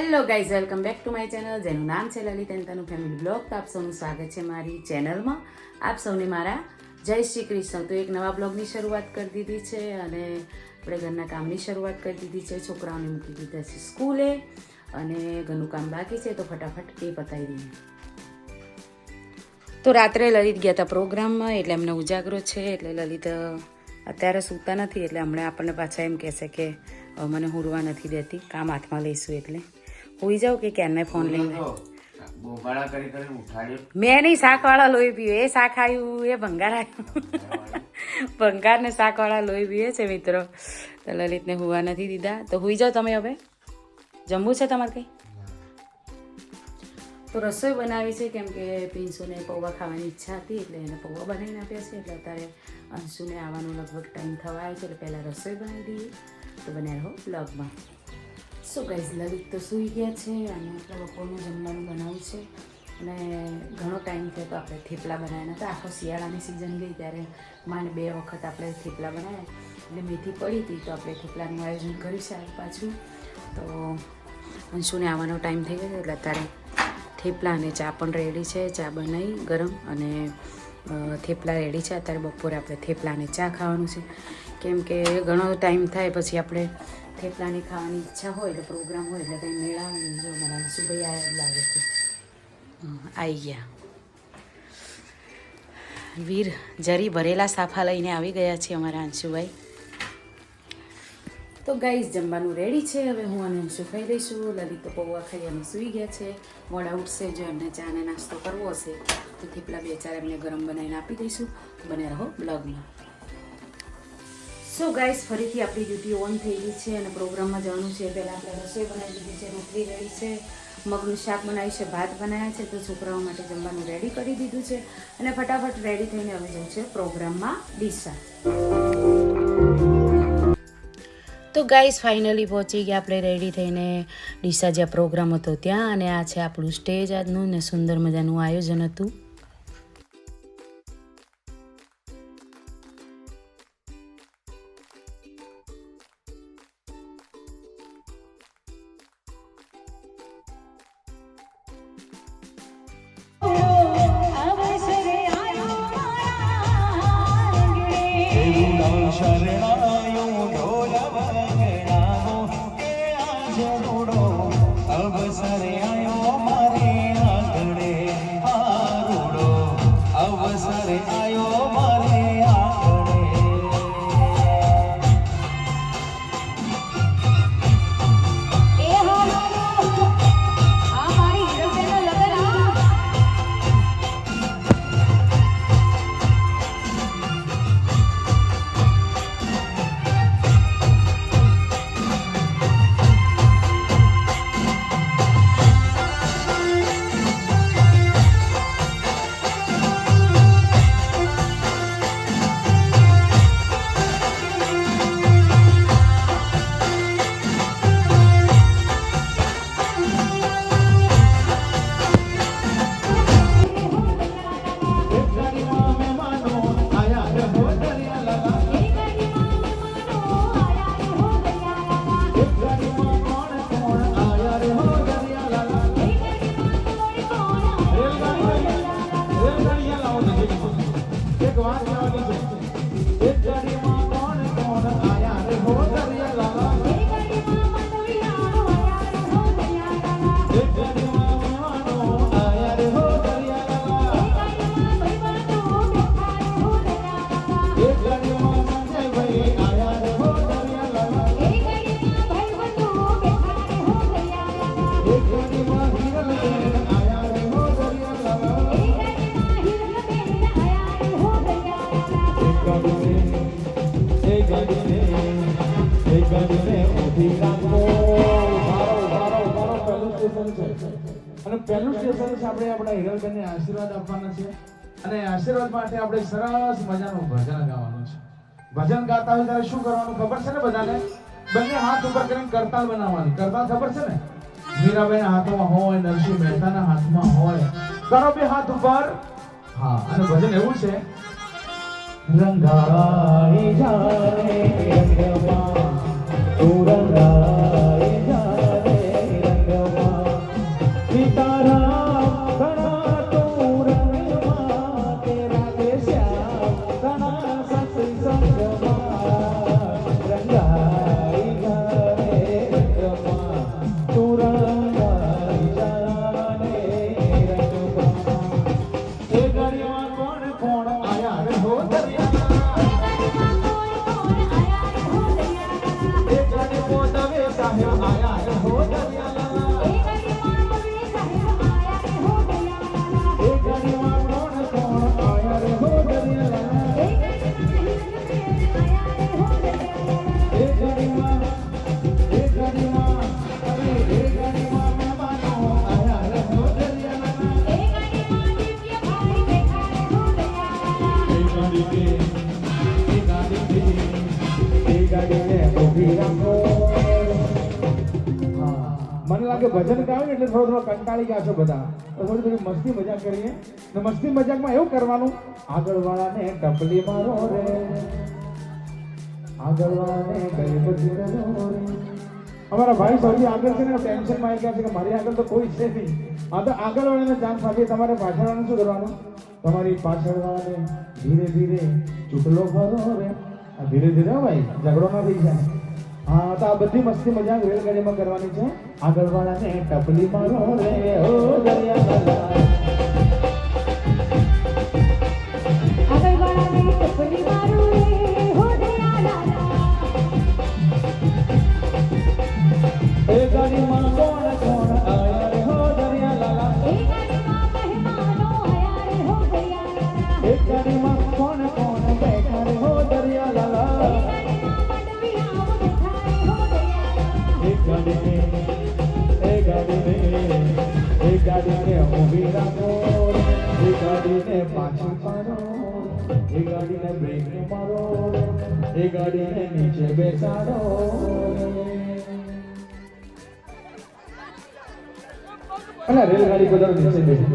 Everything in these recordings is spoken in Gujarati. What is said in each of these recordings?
Hello guys, welcome back to my channel. જેનું નામ છે લલિત એન્તાનું ફેમિલી બ્લોગ. તો આપ સૌનું સ્વાગત છે મારી ચેનલમાં. આપ સૌને મારા જય શ્રી કૃષ્ણ. તો એક નવા બ્લોગની શરૂઆત કરી દીધી છે અને આપણે ઘરના કામની શરૂઆત કરી દીધી છે. છોકરાઓને મૂકી દીધા છે સ્કૂલે અને ઘરનું કામ બાકી છે. તો ફટાફટ એ પતાવી દઈએ. તો રાત્રે લલિત ગયા હતા પ્રોગ્રામમાં, એટલે એમને ઉજાગરો છે. એટલે લલિત અત્યારે સૂતા નથી. એટલે હમણાં આપણને પાછા એમ કહેશે કે મને હુરવા નથી દેતી. કામ હાથમાં લઈશું એટલે. હોઈ જાઉં કે ક્યારને ફોન લઈને બોબાળા કરી કરી ઉઠાડ્યો. મેં નહીં શાકવાળા લોહી પીવું એ શાક આવ્યું એ ભંગાર આવ્યું. ભંગાર ને શાકવાળા લોહી પીવે છે મિત્રો. તો લલિતને હુવા નથી દીધા. તો હુઈ જાઓ તમે હવે. જમવું છે તમારે કંઈ? તો રસોઈ બનાવી છે કેમ કે પિન્સુને પૌવા ખાવાની ઈચ્છા હતી એટલે એને પૌવા બનાવીને આપ્યા છે એટલે અત્યારે અંશુને આવવાનો લગભગ ટાઈમ થવા આવ્યો છે એટલે પહેલાં રસોઈ બનાવી દઈએ. તો બને રહો બ્લોગમાં સો ગાઈઝ લલિત તો સૂઈ ગયા છે અને એટલે બપોરનું જમવાનું બનાવ્યું છે. અને ઘણો ટાઈમ થયો તો આપણે થેપલા બનાવ્યા હતા આખો શિયાળાની સિઝન ગઈ ત્યારે માંડ બે વખત આપણે થેપલા બનાવ્યા. એટલે મેથી પડી હતી તો આપણે થેપલાનું આયોજન કર્યું છે પાછું. તો અંશુને આવવાનો ટાઈમ થઈ ગયો એટલે અત્યારે થેપલા અને ચા પણ રેડી છે. ચા બનાવી, ગરમ અને થેપલા રેડી છે. અત્યારે બપોરે આપણે થેપલા અને ચા ખાવાનું છે. કેમ કે ઘણો ટાઈમ થાય પછી આપણે થેપલાની ખાવાની ઈચ્છા હોય એટલે પ્રોગ્રામ હોય એટલે કંઈ મેળા નહીં જો મને અંશુભાઈ આવ્યા લાગે છે. આવી ગયા. વીર જરી ભરેલા સાફા લઈને આવી ગયા છે અમારા અંશુભાઈ. તો ગાઈસ, જમવાનું રેડી છે. હવે હું અને અંશુ ખાઈ લઈશું. લલિત તો પૌવા ખાઈ અમે સૂઈ ગયા છે. મોડા ઉઠશે જો એમને ચા નાસ્તો કરવો હશે. તો થેપલા બે ચાર એમને ગરમ બનાવીને આપી દઈશું. બને રહો બ્લોગમાં. સો ગાઈસ ફરીથી આપણી ડ્યુટી ઓન થઈ ગઈ છે અને પ્રોગ્રામમાં જવાનું છે. પહેલાં આપણે રસોઈ બનાવી દીધી છે, રોટલી રેડી છે, મગનું શાક બનાવ્યું છે, ભાત બનાવ્યા છે, તો છોકરાઓ માટે જમવાનું રેડી કરી દીધું છે. અને ફટાફટ રેડી થઈને હવે જવું છે પ્રોગ્રામમાં ડીસા. તો ગાઈસ ફાઇનલી પહોંચી ગયા આપણે રેડી થઈને ડીસા જ્યાં પ્રોગ્રામ હતો ત્યાં. અને આ છે આપણું સ્ટેજ આજનું ને સુંદર મજાનું આયોજન હતું. সংসারে આપણે આપણા હિરલબેનને આશીર્વાદ આપવાના છે અને આશીર્વાદ માટે આપણે સરસ મજાનું ભજન ગાવાનું છે. ભજન ગાતા હોય ત્યારે શું કરવાનું ખબર છે ને બધાને? બંને હાથ ઉપર કરીને કરતાલ બનાવવાની. કરતાલ ખબર છે ને? મીરાબેન હાથમાં હોય, નરસિંહ મહેતાના હાથમાં હોય. કરો બે હાથ ઉપર. હા, અને ભજન એવું છે. રંગાઈ જાય રંગાઈ મને લાગે ભજન ગાવે ને એટલે થોડો થોડો કંટાળી ગયા છો બધા. તો થોડી થોડી મસ્તી મજાક કરીએ. ને મસ્તી મજાકમાં એવું કરવાનું, આગળવાળાને ટપલી મારો રે. આગળવાળાને ગઈ પછી રે. અમારા ભાઈ સૌથી આગળ છે ને ટેન્શનમાં આવી ગયા છે કે મારી આગળ તો કોઈ છે નહીં. આ તો આગળવાળાને ચાન્સ આપીએ તમારે પાછળવાળાને શું કરવાનું? તમારી પાછળવાળાને ધીરે ધીરે ચૂંટલો ભરો રે. ધીરે ધીરે ભાઈ, ઝઘડો ના થઈ જાય. હા, તો આ બધી મસ્તી મજા રેલગાડીમાં કરવાની છે. આગળવાળાને ટપલી મારો રે, ઓ દરિયા ગાડીને, એ ગાડીને ઊભી રાખો, એ ગાડીને પાછી પાડો, એ ગાડીને બ્રેક મારો, એ ગાડીને નીચે બેસાડો. અલા, રેલગાડી બધા નીચે બેસી.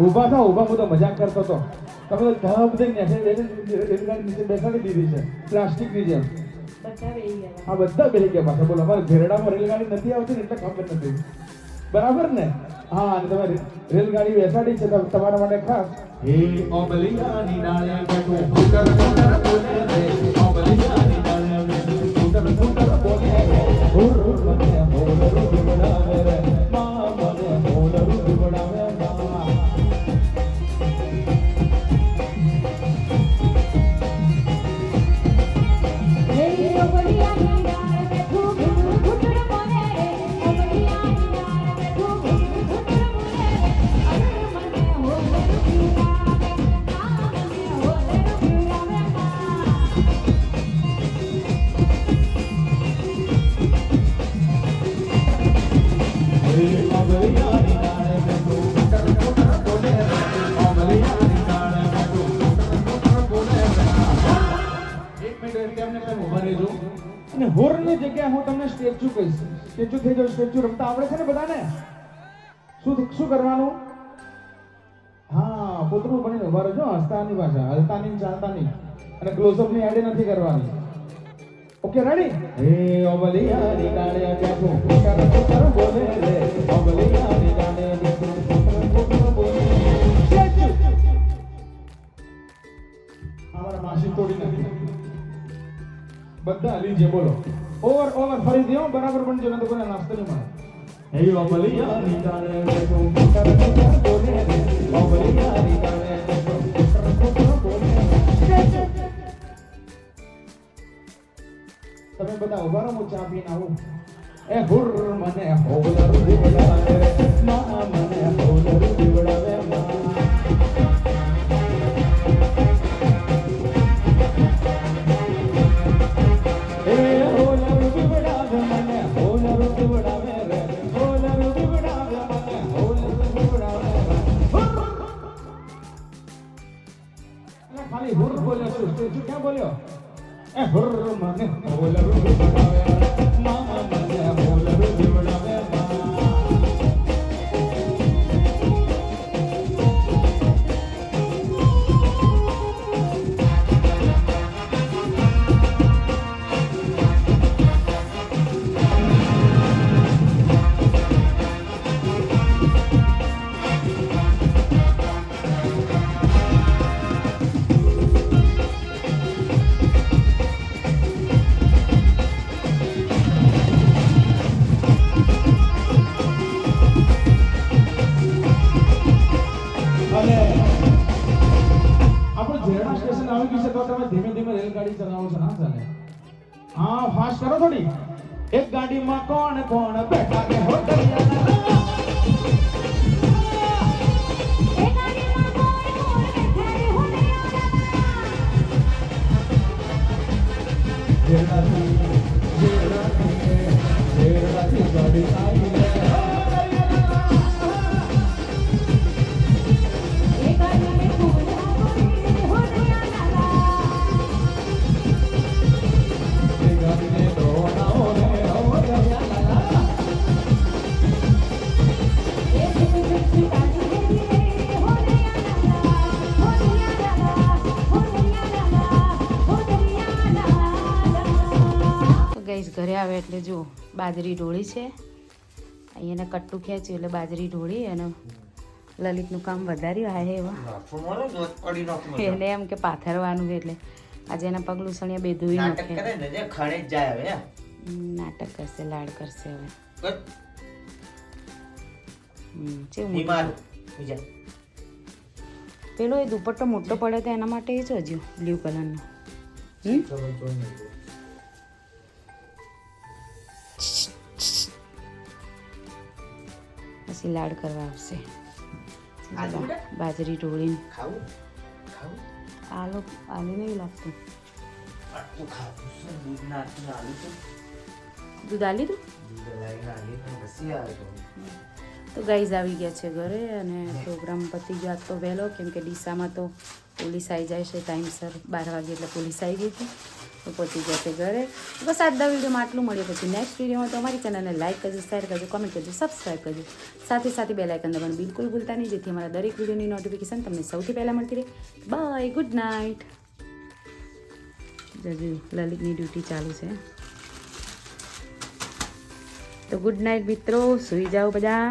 ઊભા થા ઊભા તો મજાક કરતો હતો. તમે તો ધબ દઈને રેલગાડી નીચે બેસાડી દીધી છે. પ્લાસ્ટિકની જેમ. ગયા બધા બેસી ગયા પાછા. બોલો, અમારે ઘેરડામાં રેલગાડી નથી આવતી ને એટલે ખબર નથી. બરાબર ને? હા, અને તમે રેલગાડી બેસાડી છે તમારા માટે ખાસ. હે, ઓબલિયાની ડાળે બેઠો. ફકર સ્કૂટર બોલે રે. ઓબલિયાની જગ્યાએ હું તમને સ્ટેચ્યુ કહીશ. સ્ટેચ્યુ થઈ જાવ સ્ટેચ્યુ રમતા આવડે છે ને બધાને? શું શું કરવાનું? હા, પોતરું બની ઊભા રહેજો હસતાની ભાષા હલતાની ચાલતાની. અને ક્લોઝઅપની એડ નથી કરવાની. ઓકે રેડી હે ડાળે બેઠો. કુકર કુકર બોલે રે ઓબલિયાની બધા લીજે બોલો. ઓવર ઓવર ફરી દો બરાબર બનજો ન તો કોઈને નાસ્તો નહીં મળે. બોલે રે સ્ટેચ્યુ તમે બધા ઊભા રહો હું ચા પીને આવું. એ હુર મને હોલર દીવડાવે. મા મને હોલર દીવડાવે. એટલે જો બાજરી ઢોળી છે. અહીંયાને કટ્ટું ખેંચ્યું એટલે બાજરી ઢોળી અને લલિતનું કામ વધાર્યું. આ એવા. એને એમ કે પાથરવાનું છે એટલે આજે એના પગલું સણિયા બે ધોઈ નાખે જાય હવે નાટક કરશે લાડ કરશે હવે? બીજા. પેલો એ દુપટ્ટો મોટો પડે તો એના માટે એ જ હજુ બ્લુ કલરનો. હમ? પછી લાડ કરવા આવશે. બાજરી ઢોળીને. આલો આલુ નહીં લાગતું. દૂધ આલી તો. તો ગાઈઝ આવી ગયા છે ઘરે અને પ્રોગ્રામ પતી ગયો. તો વહેલો કેમ કે ડીસામાં તો પોલીસ આવી જાય છે ટાઈમસર બાર વાગે એટલે પોલીસ આવી ગઈ હતી. તો પહોંચી જશે ઘરે. બસ આજના વિડીયોમાં આટલું મળીએ પછી નેક્સ્ટ વિડીયોમાં. તો અમારી ચેનલને લાઈક કરજો શેર કરજો કમેન્ટ કરજો સબસ્ક્રાઈબ કરજો. સાથે સાથે બે લાઇકન દબાણ બિલકુલ ભૂલતા નહીં, જેથી અમારા દરેક વિડીયોની નોટિફિકેશન તમને સૌથી પહેલાં મળતી રહે. બાય ગુડ નાઇટ જજુ લલિતની ડ્યુટી ચાલુ છે. તો ગુડ નાઇટ મિત્રો, સૂઈ જાઓ બધા.